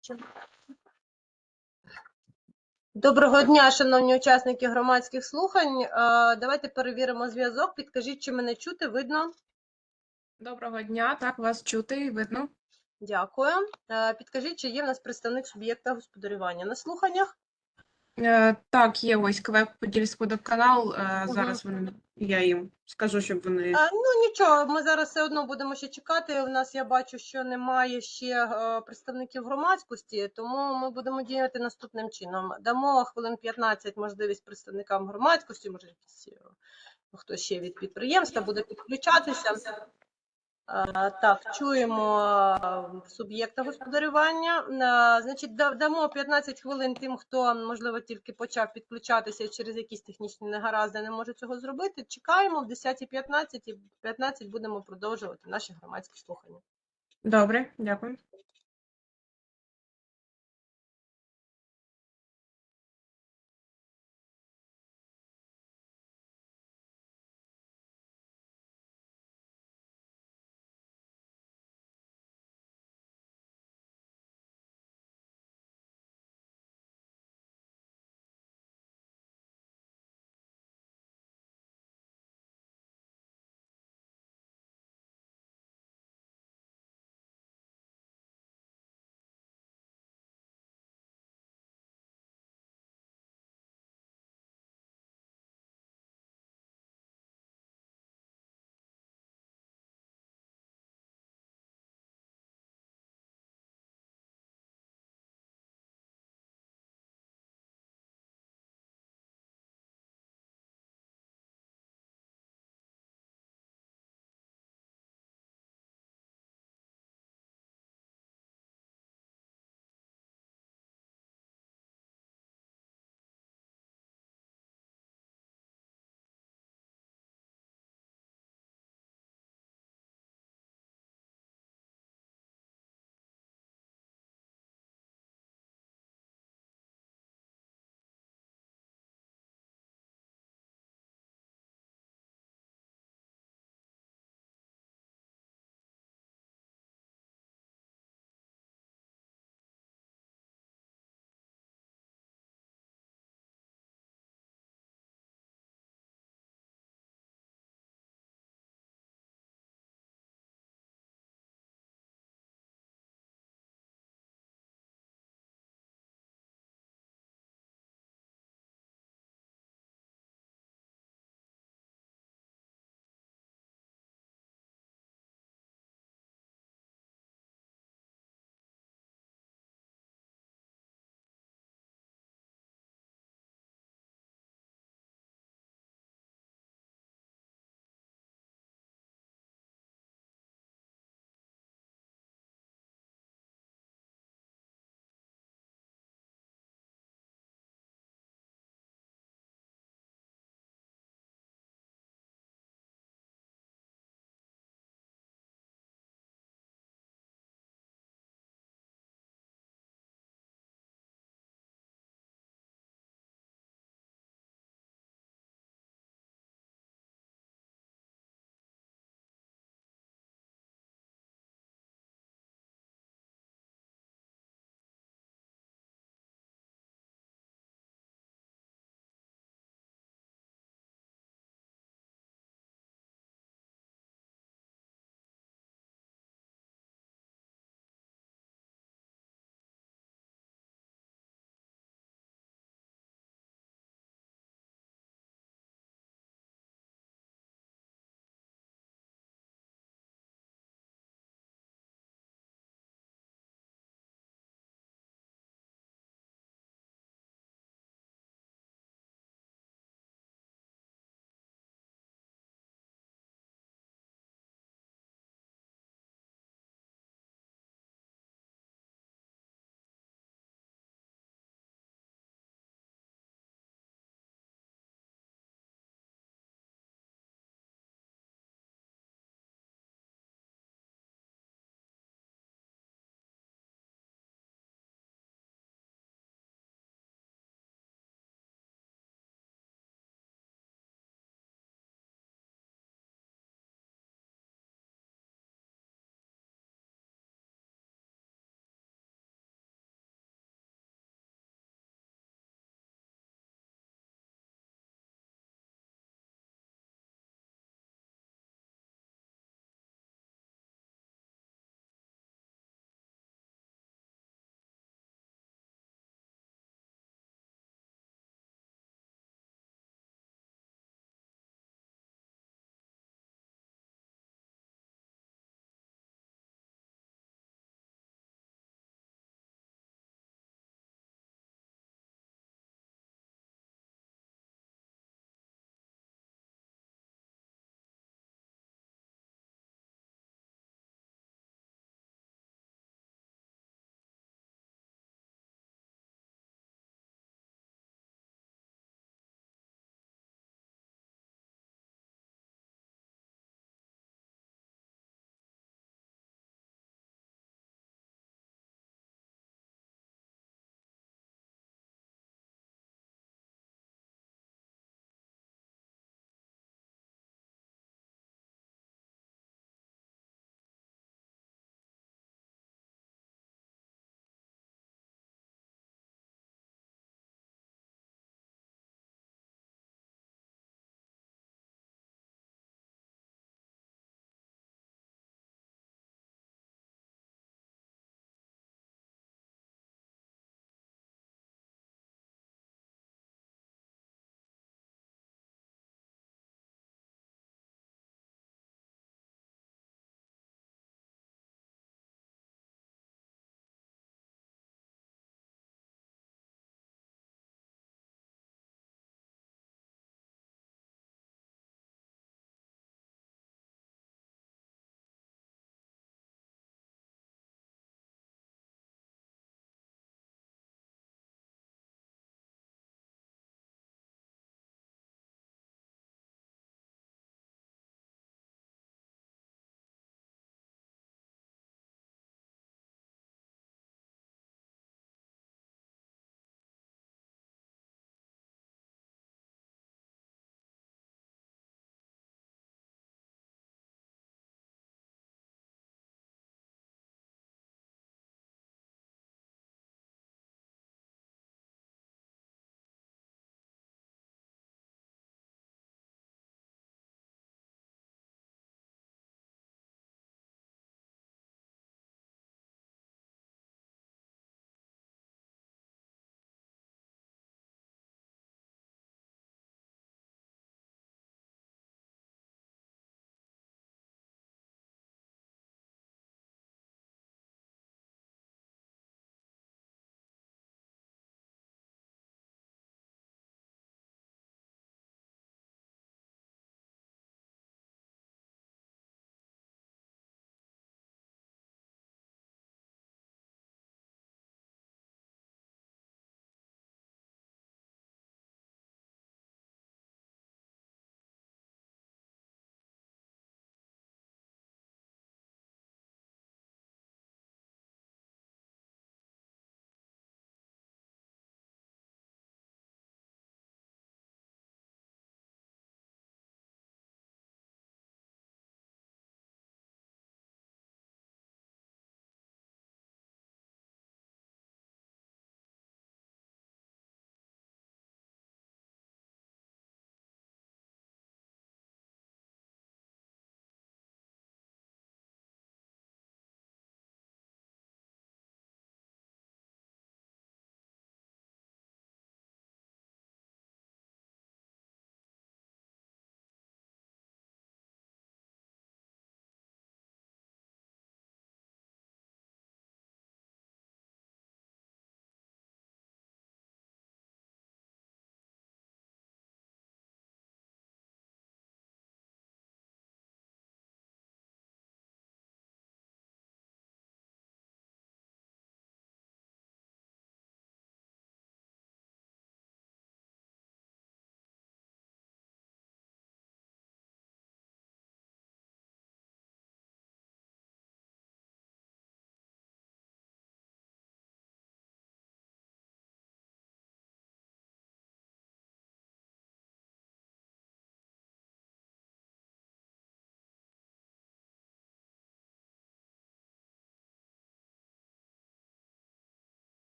Що? Доброго дня, шановні учасники громадських слухань. Е, Давайте перевіримо зв'язок. Підкажіть, чи мене чути, видно? Доброго дня, так вас чути і видно. Дякую. Е, Підкажіть, чи є в нас представник суб'єкта господарювання на слуханнях? Е, так, є ось КВЕП Подільськводоканал. Е, Мгм. зараз вони я їм скажу, щоб вони. А, ну нічого, ми зараз все одно будемо ще чекати. У нас я бачу, що немає ще е, представників громадськості, тому ми будемо діяти наступним чином. Дамо хвилин 15 можливість представникам громадськості, може е, хто ще від підприємства буде підключатися. Е, Так, чуємо е, суб'єкта господарювання. Е, Значить, дамо 15 хвилин тим, хто, можливо, тільки почав підключатися через якісь технічні негаразди не може цього зробити. Чекаємо в 10.15 і в 15 будемо продовжувати наші громадські слухання. Добре, дякую.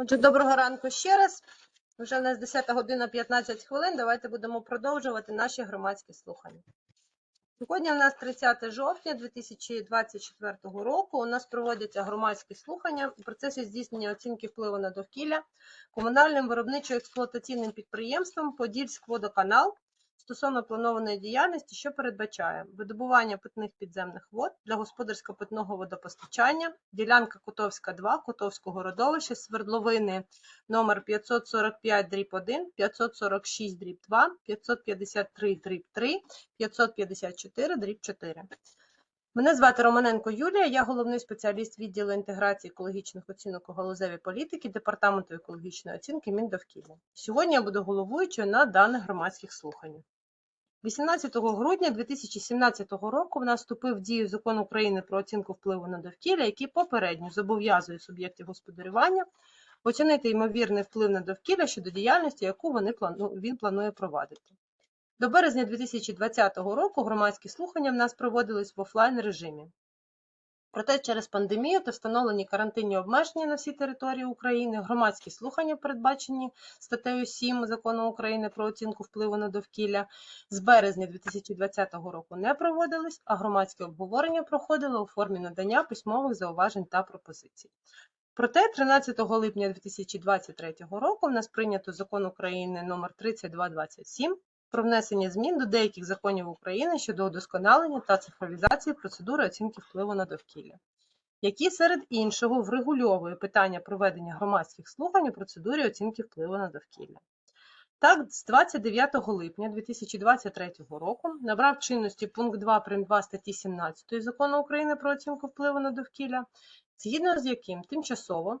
Отже, доброго ранку ще раз. Вже в нас 10 година 15 хвилин. Давайте будемо продовжувати наші громадські слухання. Сьогодні у нас 30 жовтня 2024 року. У нас проводяться громадські слухання у процесі здійснення оцінки впливу на довкілля комунальним виробничо-експлуатаційним підприємством Подільськводоканал стосовно планованої діяльності, що передбачає видобування питних підземних вод для господарсько-питного водопостачання, ділянка Котовська 2, Котовського родовища, свердловини номер 545 дріб 1, 546 дріб 2, 553 дріб 3, 554 дріб 4. Мене звати Романенко Юлія, я головний спеціаліст відділу інтеграції екологічних оцінок у галузевій політики Департаменту екологічної оцінки Міндовкілля. Сьогодні я буду головуючою на даних громадських слуханнях. 18 грудня 2017 року в нас вступив в дію закон України про оцінку впливу на довкілля, який попередньо зобов'язує суб'єктів господарювання оцінити ймовірний вплив на довкілля щодо діяльності, яку вони він планує провадити. До березня 2020 року громадські слухання в нас проводились в офлайн режимі. Проте через пандемію та встановлені карантинні обмеження на всій території України громадські слухання, передбачені статтею 7 Закону України про оцінку впливу на довкілля, з березня 2020 року не проводились, а громадське обговорення проходило у формі надання письмових зауважень та пропозицій. Проте 13 липня 2023 року в нас прийнято закон України номер 3227 про внесення змін до деяких законів України щодо удосконалення та цифровізації процедури оцінки впливу на довкілля, які серед іншого врегульовує питання проведення громадських слухань у процедурі оцінки впливу на довкілля. Так, з 29 липня 2023 року набрав чинності пункт 2 прим. 2 статті 17 Закону України про оцінку впливу на довкілля, згідно з яким тимчасово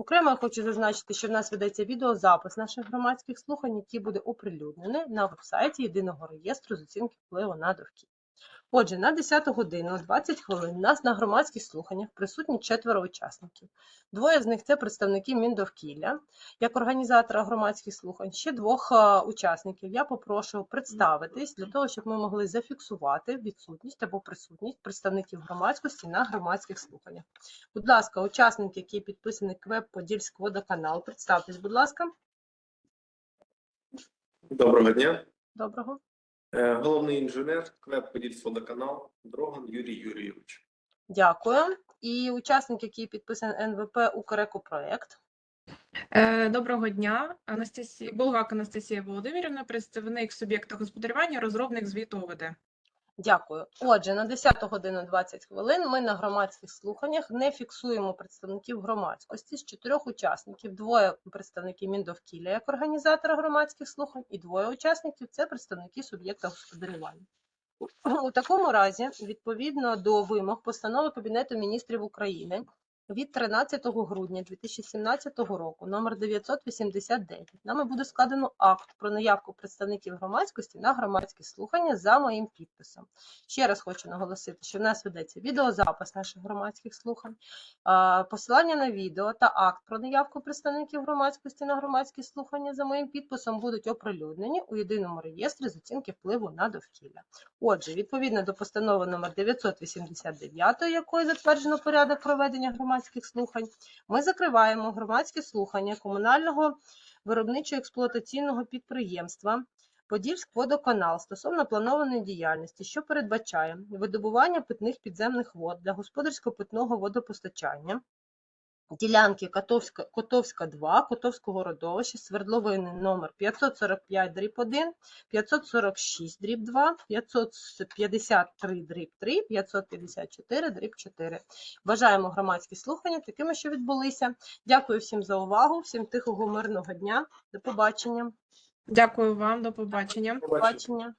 Окремо я хочу зазначити, що в нас ведеться відеозапис наших громадських слухань, який буде оприлюднений на вебсайті єдиного реєстру з оцінки впливу на довкілля. Отже, на 10 годину 20 хвилин у нас на громадських слуханнях присутні четверо учасників. Двоє з них це представники Міндовкілля, як організатора громадських слухань. Ще двох е, учасників я попрошу представитись для того, щоб ми могли зафіксувати відсутність або присутність представників громадськості на громадських слуханнях. Будь ласка, учасник, який підписаний КВЕП Подільськ водоканал, представтесь, будь ласка. Доброго дня. Доброго. Е, Головний інженер КВЕП Подільсводоканал Дроган Юрій Юрійович. Дякую. І учасник, який підписаний НВП Укрекопроект. Е, Доброго дня, Анастасія Болгак Анастасія Володимирівна, представник суб'єкта господарювання, розробник звіту ОВД. Дякую. Отже, на 10 годину 20 хвилин ми на громадських слуханнях не фіксуємо представників громадськості з чотирьох учасників. Двоє представників Міндовкілля як організатора громадських слухань, і двоє учасників це представники суб'єкта господарювання. У такому разі, відповідно до вимог постанови Кабінету міністрів України від 13 грудня 2017 року, номер 989, нами буде складено акт про наявку представників громадськості на громадські слухання за моїм підписом. Ще раз хочу наголосити, що в нас ведеться відеозапис наших громадських слухань, посилання на відео та акт про наявку представників громадськості на громадські слухання за моїм підписом будуть оприлюднені у єдиному реєстрі з оцінки впливу на довкілля. Отже, відповідно до постанови номер 989, якою затверджено порядок проведення громадських слухань, ми закриваємо громадські слухання комунального виробничо-експлуатаційного підприємства Подільськводоканал стосовно планованої діяльності, що передбачає видобування питних підземних вод для господарсько-питного водопостачання, ділянки Котовська, Котовська 2, Котовського родовища, свердловини номер 545 дріб 1, 546 дріб 2, 553 дріб 3, 554 дріб 4. Вважаємо громадські слухання такими, що відбулися. Дякую всім за увагу, всім тихого, мирного дня. До побачення. Дякую вам, до побачення. Побачимо. Побачення.